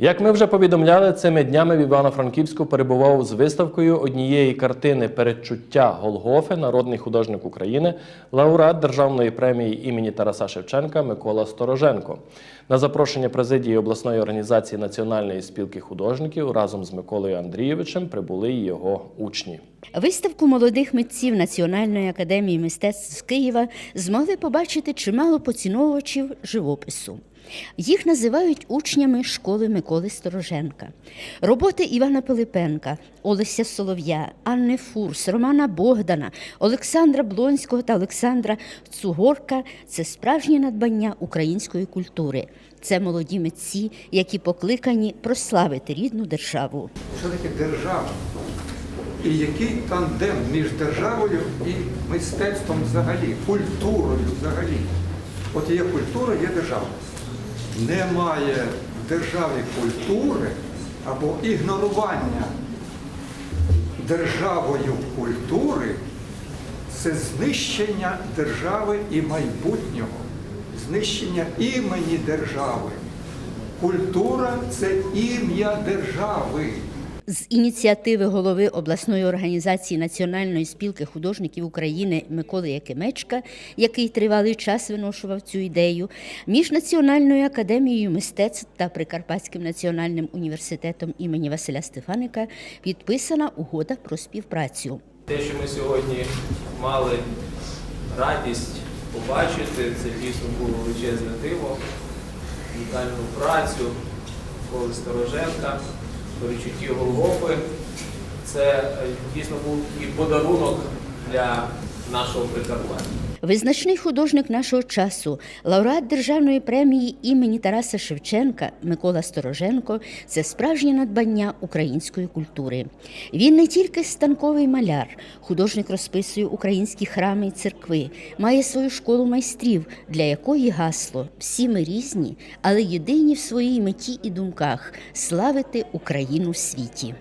Як ми вже повідомляли, цими днями в Івано-Франківську перебував з виставкою однієї картини Передчуття Голгофи, народний художник України, лауреат Державної премії імені Тараса Шевченка Микола Стороженко. На запрошення президії обласної організації Національної спілки художників разом з Миколою Андрійовичем прибули його учні. Виставку молодих митців Національної академії мистецтв з Києва змогли побачити чимало поціновувачів живопису. Їх називають учнями школи Миколи Стороженка. Роботи Івана Пилипенка, Олеся Солов'я, Анни Фурс, Романа Богдана, Олександра Блонського та Олександра Цугорка це справжнє надбання української культури. Це молоді митці, які покликані прославити рідну державу. Що таке держава? І який тандем між державою і мистецтвом взагалі, культурою взагалі. От є культура, є державність. Немає в державі культури або ігнорування державою культури це знищення держави і майбутнього, знищення імені держави. Культура це ім'я держави. З ініціативи голови обласної організації Національної спілки художників України Миколи Якимечка, який тривалий час виношував цю ідею, між Національною академією мистецтв та Прикарпатським національним університетом імені Василя Стефаника підписана угода про співпрацю. Те, що ми сьогодні мали радість побачити, це дійсно було величезне диво, унікальну працю Миколи Стороженка, перечутті Голгофи. Це е, дійсно був і подарунок для нашого Прикарпаття. Визначний художник нашого часу, лауреат Державної премії імені Тараса Шевченка Микола Стороженко це справжнє надбання української культури. Він не тільки станковий маляр, художник розписує українські храми і церкви, має свою школу майстрів, для якої гасло всі ми різні, але єдині в своїй меті і думках славити Україну в світі.